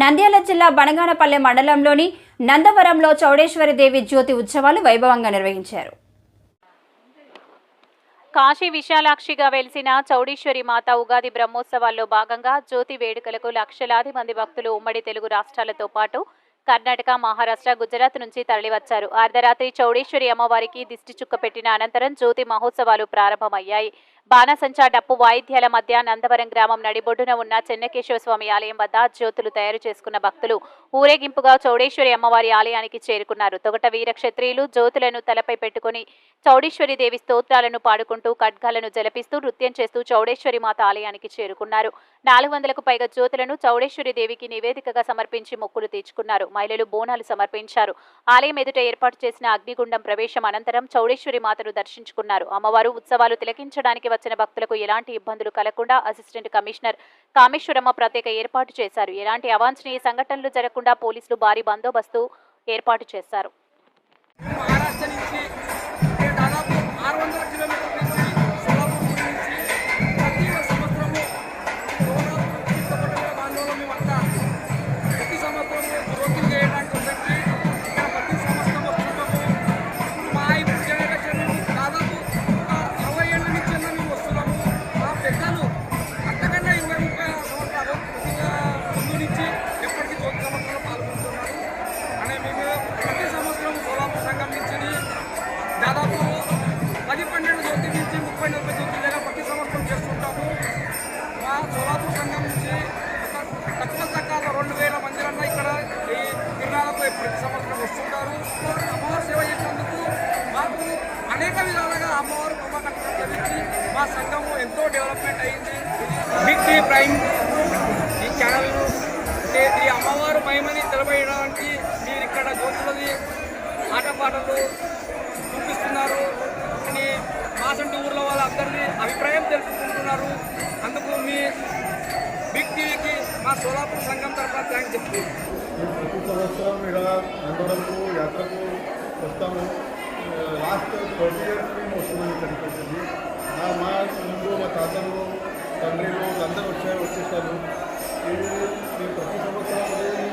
నంద్యాల జిల్లా బనగానపల్లె మండలంలోని నందవరంలో చౌడేశ్వరి దేవి జ్యోతి ఉత్సవాలు వైభవంగా నిర్వహించారు. కాశీ విశాలాక్షిగా వెలిసిన చౌడీశ్వరి మాత ఉగాది బ్రహ్మోత్సవాల్లో భాగంగా జ్యోతి వేడుకలకు లక్షలాది మంది భక్తులు ఉమ్మడి తెలుగు రాష్ట్రాలతో పాటు కర్ణాటక మహారాష్ట్ర గుజరాత్ నుంచి తరలివచ్చారు. అర్ధరాత్రి చౌడేశ్వరి అమ్మవారికి దిష్టి చుక్క పెట్టిన అనంతరం జ్యోతి మహోత్సవాలు ప్రారంభమయ్యాయి. బాణసంచా డప్పు వాయిద్యాల మధ్య నందవరం గ్రామం నడిబొడ్డున ఉన్న చెన్నకేశ్వర స్వామి ఆలయం వద్ద జ్యోతులు తయారు చేసుకున్న భక్తులు ఊరేగింపుగా చౌడేశ్వరి అమ్మవారి ఆలయానికి చేరుకున్నారు. తొగట వీర క్షత్రియులు జ్యోతులను తలపై పెట్టుకుని చౌడేశ్వరి దేవి స్తోత్రాలను పాడుకుంటూ ఖడ్గాలను జలపిస్తూ నృత్యం చేస్తూ చౌడేశ్వరి మాత ఆలయానికి చేరుకున్నారు. నాలుగు వందలకు పైగా జ్యోతులను చౌడేశ్వరి దేవికి నివేదికగా సమర్పించి మొక్కులు తీర్చుకున్నారు. మహిళలు బోనాలు సమర్పించారు. ఆలయం ఎదుట ఏర్పాటు చేసిన అగ్నిగుండం ప్రవేశం అనంతరం చౌడేశ్వరి మాతను దర్శించుకున్నారు. అమ్మవారు ఉత్సవాలు తిలకించడానికి వచ్చిన భక్తులకు ఎలాంటి ఇబ్బందులు కలగకుండా అసిస్టెంట్ కమిషనర్ కామేశ్వరమ్మ ప్రత్యేక ఏర్పాటు చేశారు. ఎలాంటి అవాంఛనీయ సంఘటనలు జరగకుండా పోలీసులు భారీ బందోబస్తు ఏర్పాటు చేశారు. మా సంఘము ఎంతో డెవలప్మెంట్ అయింది. బిగ్ టీ ప్రైమ్ ఈ ఛానల్ ఈ అమ్మవారు మహిమని తెలపడానికి మీరు ఇక్కడ జ్యోతులది ఆటపాటలు చూపిస్తున్నారు. అని మాసంటి ఊర్లో వాళ్ళందరినీ అభిప్రాయం తెలుసుకుంటున్నారు అందుకు మీ బిగ్ టీవీకి మా సోలాపూర్ సంఘం తరఫున థ్యాంక్స్ చెప్తున్నాను ప్రతి సంవత్సరం ఇక్కడ నందవరంకు యాత్రకు వస్తాము. ಲಾಸ್ಟ್ ಟ್ವೆಂಟಿ ಇಯರ್ಸ್ में मुस्लिम ಕನ್ಕಟ್ಟಿದ್ವಿ ಆ ಮಾಸ್ ಹಿಂದೂ ಮತ್ತು ಅದನ್ನು ತಮಿಳು ಗಂಧರು ವಿಷಯ ವರ್ಷಿಸ್ತಾರೆ ಈ ಪ್ರತಿ ಸಂವತ್ಸರದಲ್ಲಿ